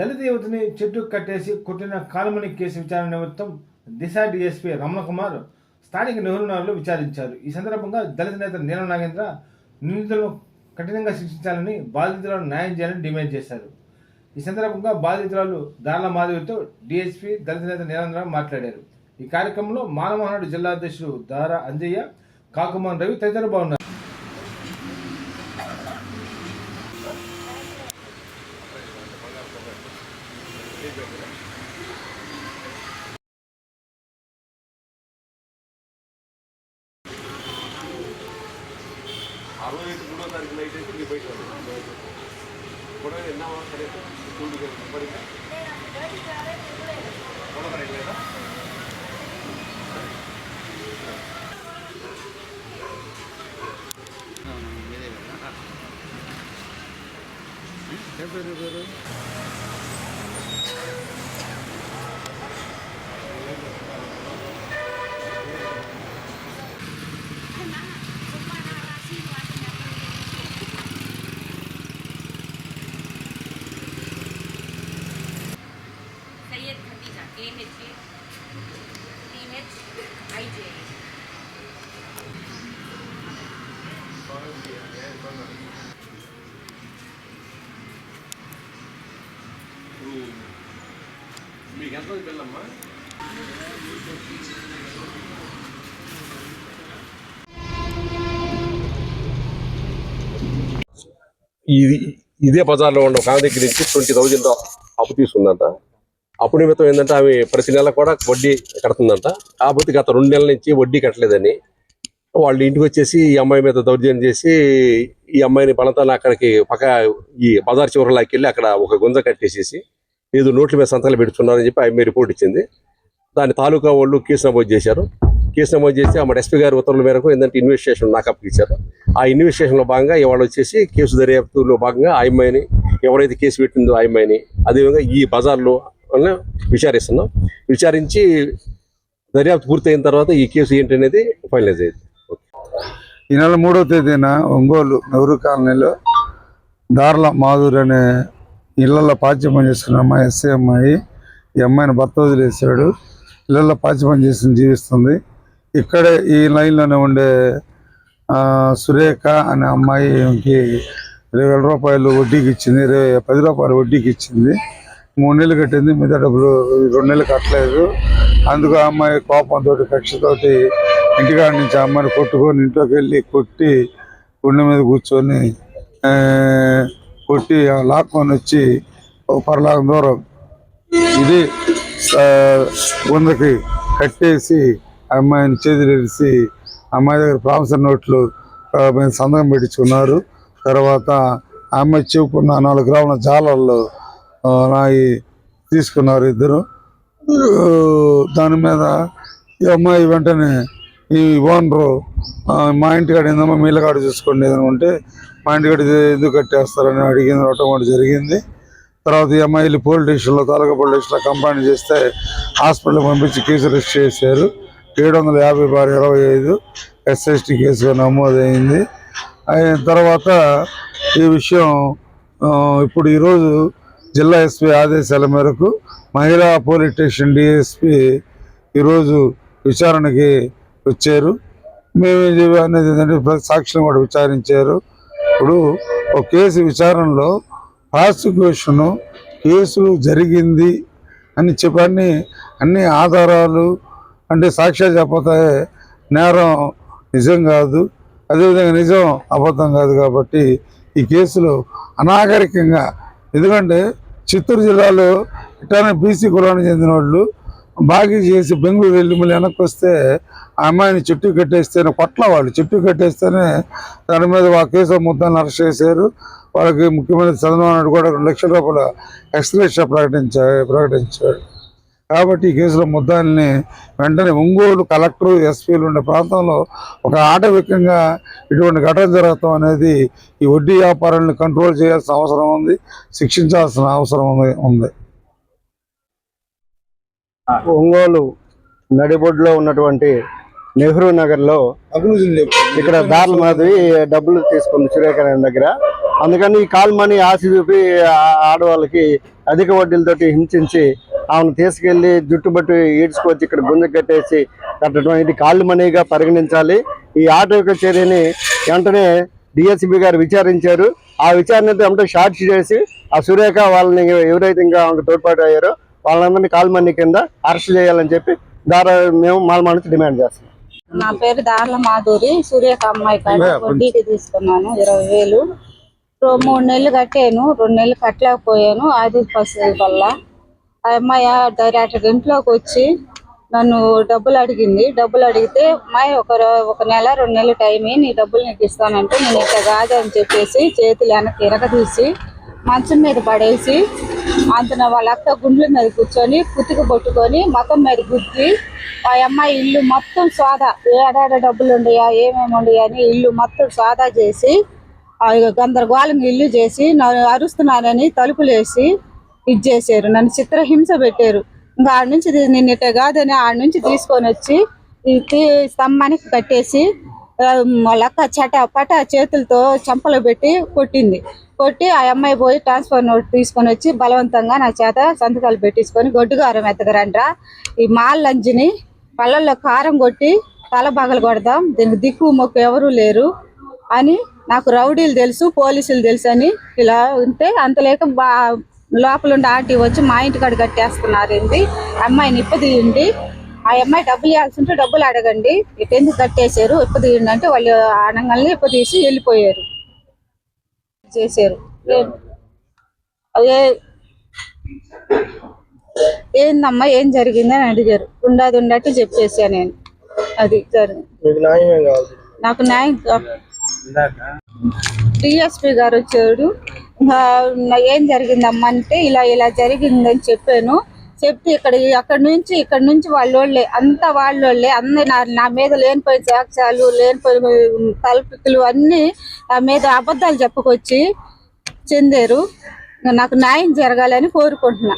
దళిత యువతిని చెట్టు కట్టేసి కొట్టిన కాలమణి కేసు విచారణ నిమిత్తం దిశ డిఎస్పీ రమణకుమార్ స్థానిక నెహ్రూ విచారించారు. ఈ సందర్భంగా దళిత నేత నీలం నాగేంద్ర నిందితులను కఠినంగా శిక్షించాలని బాధితులను న్యాయం చేయాలని డిమాండ్ చేశారు. ఈ సందర్భంగా బాధితురాలు దార్ల మాధవితో డిఎస్పీ దళిత నేత నీలంద్ర మాట్లాడారు. ఈ కార్యక్రమంలో మానవహనుడు జిల్లా అధ్యక్షుడు దారా అంజయ్య కాకుమాన్ రవి తదితరులు బాగున్నారు. అరవై ఐదు మూడో తారీఖు నైట్ అయితే నీ బయట కూడా ఎన్న అవసరం స్కూల్ పడిందా కొడబడలేదా మీదే కదా పేరు పేరు మీకు ఎంతమంది పిల్లమ్మా ఇది ఇదే బజార్లో ఉన్న ఒక దగ్గర నుంచి ట్వంటీ థౌజండ్ అప్పు తీసుకుందంట. అప్పు నిమిత్తం ఏంటంటే ఆమె ప్రతి నెల కూడా వడ్డీ కడుతుందంట. కాకపోతే గత రెండు నెలల నుంచి వడ్డీ కట్టలేదని. వాళ్ళు ఇంటికి వచ్చేసి ఈ అమ్మాయి మీద దౌర్జన్యం చేసి ఈ అమ్మాయిని బలతాన్ని అక్కడికి పక్క ఈ బజార్ చివరలోకి వెళ్ళి అక్కడ ఒక గుంజ కట్టేసేసి ఏదో నోట్ల మీద సంతకాలు పెడుతున్నారని చెప్పి ఆమె రిపోర్ట్ ఇచ్చింది. దాని తాలూకా వాళ్ళు కేసు నమోదు చేశారు. కేసు నమోదు చేసి ఆమె ఎస్పీ గారి ఉత్తర్వుల మేరకు ఏంటంటే ఇన్వెస్టిగేషన్ నాకు అప్పగించారు ఆ ఇన్వెస్టిగేషన్లో భాగంగా ఇవాళ వచ్చేసి కేసు దర్యాప్తులో భాగంగా ఆ అమ్మాయిని ఎవరైతే కేసు పెట్టిందో ఆ అమ్మాయిని అదేవిధంగా ఈ బజార్లో వల్ల విచారిస్తున్నాం. విచారించి దర్యాప్తు పూర్తయిన తర్వాత ఈ కేసు ఏంటి అనేది ఫైనలైజ్ అయ్యింది. ఈ నెల మూడవ తేదీన ఒంగోలు నెహ్రూ కాలనీలో దార్ల మాధుర్ అనే ఇళ్ళలో పాచ్యపం చేస్తున్న చేసుకున్న అమ్మాయి ఎస్సీ అమ్మాయి ఈ అమ్మాయిని భర్త వదిలేసాడు ఇళ్ళలో పాచ్యపం చేసి జీవిస్తుంది. ఇక్కడే ఈ లైన్లోనే ఉండే ఆ, సురేఖ అనే అమ్మాయికి ఇరవై వేల రూపాయలు వడ్డీకి ఇచ్చింది. ఇరవై పది రూపాయలు వడ్డీకి ఇచ్చింది. మూడు నెలలు కట్టింది మిగతా డబ్బులు రెండు నెలలు కట్టలేదు. అందుకు ఆ అమ్మాయి కోపంతో కక్షతోటి ఇంటికాడ నుంచి అమ్మాయిని కొట్టుకొని ఇంట్లోకి వెళ్ళి కొట్టి గుండె మీద కూర్చొని కొట్టి లాక్కొని వచ్చి ఒక పరలాగం దూరం. ఇది ఆ, వందకి కట్టేసి ఆ అమ్మాయిని చేతులేసి అమ్మాయి దగ్గర ప్రామిసర్ నోట్లు సంతకం పెట్టించుకున్నారు. తర్వాత ఆ అమ్మాయి చెప్పుకున్న నాలుగు గ్రాముల జాలల్లో నాయి తీసుకున్నారు ఇద్దరు. దాని మీద ఈ అమ్మాయి వెంటనే ఈ ఓనరు మా ఇంటికాడ ఏందమ్మా మీ కాడ చూసుకోండి ఏదైనా ఉంటే మా ఇంటికాడ ఇది ఎందుకు కట్టేస్తారని అడిగింది ఒకటి జరిగింది. తర్వాత ఈ అమ్మాయిలు పోలీస్ స్టేషన్లో తాలూకా పోలీస్ స్టేషన్లో కంప్లైంట్ చేస్తే హాస్పిటల్కి పంపించి కేసు రిజిస్టర్ చేశారు. ఏడు వందల యాభై బార్ ఇరవై ఐదు ఎస్ఎస్టీ కేసుగా నమోదైంది. అయిన తర్వాత ఈ విషయం ఇప్పుడు ఈరోజు జిల్లా ఎస్పీ ఆదేశాల మేరకు మహిళా పోలీస్ స్టేషన్ డిఎస్పి ఈరోజు విచారణకి వచ్చారు. మేము ఏం అనేది ఏంటంటే ప్రతి సాక్షిని కూడా విచారించారు. ఇప్పుడు ఒక కేసు విచారణలో ప్రాసిక్యూషను కేసు జరిగింది అని చెప్పని అన్ని అన్ని ఆధారాలు అంటే సాక్ష్యాలు చెప్పతే నేరం నిజం కాదు. అదేవిధంగా నిజం అబద్ధం కాదు కాబట్టి ఈ కేసులో అనాగరికంగా ఎందుకంటే చిత్తూరు జిల్లాలో ఇట్లానే బీసీ కులానికి చెందిన వాళ్ళు బాగా చేసి బెంగళూరు వెళ్ళి మళ్ళీ వెనక్కి వస్తే ఆ అమ్మాయిని చెట్టు కట్టేస్తేనే కొట్ల వాళ్ళు. చెట్టు కట్టేస్తేనే దాని మీద ఆ కేసు ముద్దాన్ని అరెస్ట్ చేశారు. వాళ్ళకి ముఖ్యమంత్రి చంద్రబాబు నాయుడు కూడా రెండు లక్షల రూపాయల ఎక్స్గ్రేషియా ప్రకటించారు ప్రకటించాడు. కాబట్టి ఈ కేసులో ముద్దాయిల్ని వెంటనే ఒంగోలు కలెక్టర్ ఎస్పీలు ఉండే ప్రాంతంలో ఒక ఆటవికంగా ఇటువంటి ఘటన జరగటం అనేది ఈ వడ్డీ వ్యాపారాలను కంట్రోల్ చేయాల్సిన అవసరం ఉంది శిక్షించాల్సిన అవసరం ఉంది ఉంది. ఒంగోలు నడిబొడ్డులో ఉన్నటువంటి నెహ్రూ నగర్లో ఇక్కడ దారుల మాధవి డబ్బులు తీసుకుంది సురేఖ దగ్గర. అందుకని ఈ కాల్ మనీ ఆశ చూపి ఆడవాళ్ళకి అధిక వడ్డీలతోటి హింసించి ఆమెను తీసుకెళ్ళి జుట్టుబట్టి ఈడ్చుకొచ్చి ఇక్కడ గుంజ కట్టేసి కట్టడం ఇది కాళ్ళు మనీగా పరిగణించాలి. ఈ ఆటో యొక్క చర్యని వెంటనే డిఎస్పీ గారు విచారించారు. ఆ విచారణతో వెంటనే షార్ట్ చేసి ఆ సురేఖ వాళ్ళని ఎవరైతే ఇంకా ఆమెకు తోడ్పాటు అయ్యారో వాళ్ళందరినీ కాల్ మనీ కింద అరెస్ట్ చేయాలని చెప్పి దారా మేము మాలమా నుంచి డిమాండ్ చేస్తున్నాం. నా పేరు దార్ల మాధురి సూర్యక అమ్మాయి వడ్డీకి తీసుకున్నాను ఇరవై వేలు. మూడు నెలలు కట్టాను రెండు నెలలు కట్టలేకపోయాను ఆర్థిక పరిస్థితి వల్ల. ఆ అమ్మాయి డైరెక్ట్ ఇంట్లోకి వచ్చి నన్ను డబ్బులు అడిగింది. డబ్బులు అడిగితే అమ్మాయి ఒక ఒక నెల రెండు నెలలు టైం నీ డబ్బులు నీకు ఇస్తానంటే నేను ఇట్లా కాదని చెప్పేసి చేతులు వెనక్కి ఇరగదీసి మంచం మీద పడేసి అంతన వాళ్ళ అక్క గుండ్ల మీద కూర్చొని కుతికి పట్టుకొని మొఖం మీద గుద్ది ఆ అమ్మాయి ఇల్లు మొత్తం సోదా ఏడాడ డబ్బులు ఉండయా ఏమేమి ఉండయా అని ఇల్లు మొత్తం సోదా చేసి ఆ గందరగోళంగా ఇల్లు చేసి నన్ను అరుస్తున్నానని తలుపులు వేసి ఇది చేశారు నన్ను చిత్రహింస పెట్టారు. ఇంకా ఆడ నుంచి తీ- ఇట్ట కాదని ఆడ నుంచి తీసుకొని వచ్చి స్తంభానికి కట్టేసి లక్క చట పట చేతులతో చంపలు పెట్టి కొట్టింది. కొట్టి ఆ అమ్మాయి పోయి ట్రాన్స్ఫర్ నోట్ తీసుకొని వచ్చి బలవంతంగా నా చేత సంతకాలు పెట్టించుకొని గొడ్డుగారం ఎత్తగరండ్రా. ఈ మాల్ లంజిని పళ్ళల్లో కారం కొట్టి తల కొడదాం దీనికి దిక్కు మొక్కు ఎవరూ లేరు అని నాకు రౌడీలు తెలుసు పోలీసులు తెలుసు అని ఇలా ఉంటే అంతలేక బా లోపల ఉండి ఆంటీ వచ్చి మా ఇంటి కాడ కట్టేస్తున్నారు ఏంది అమ్మాయిని ఇప్పదీయండి ఆ అమ్మాయి డబ్బులు ఇవ్వాల్సి ఉంటే డబ్బులు అడగండి. ఇటు ఎందుకు కట్టేశారు ఇప్పదీయండి అంటే వాళ్ళు అనగానే ఇప్పదీసి వెళ్ళిపోయారు. చేశారు. ఏ- ఏందమ్మా? ఏం జరిగిందని అడిగారు. ఉండదు ఉన్నట్టు చెప్పేసా నేను. అది జరిగింది. నాకు న్యాయం డిఎస్పి గారు వచ్చాడు ఏం జరిగిందమ్మా అంటే ఇలా ఇలా జరిగిందని చెప్పాను. చెప్తే ఇక్కడ అక్కడ నుంచి ఇక్కడ నుంచి వాళ్ళోళ్ళే అంతా వాళ్ళోళ్ళే అందరి నా నా మీద లేనిపోయిన సాక్ష్యాలు లేనిపోయిన కల్పితులు అన్నీ నా మీద అబద్ధాలు చెప్పుకొచ్చి చెందారు. నాకు న్యాయం జరగాలని కోరుకుంటున్నా.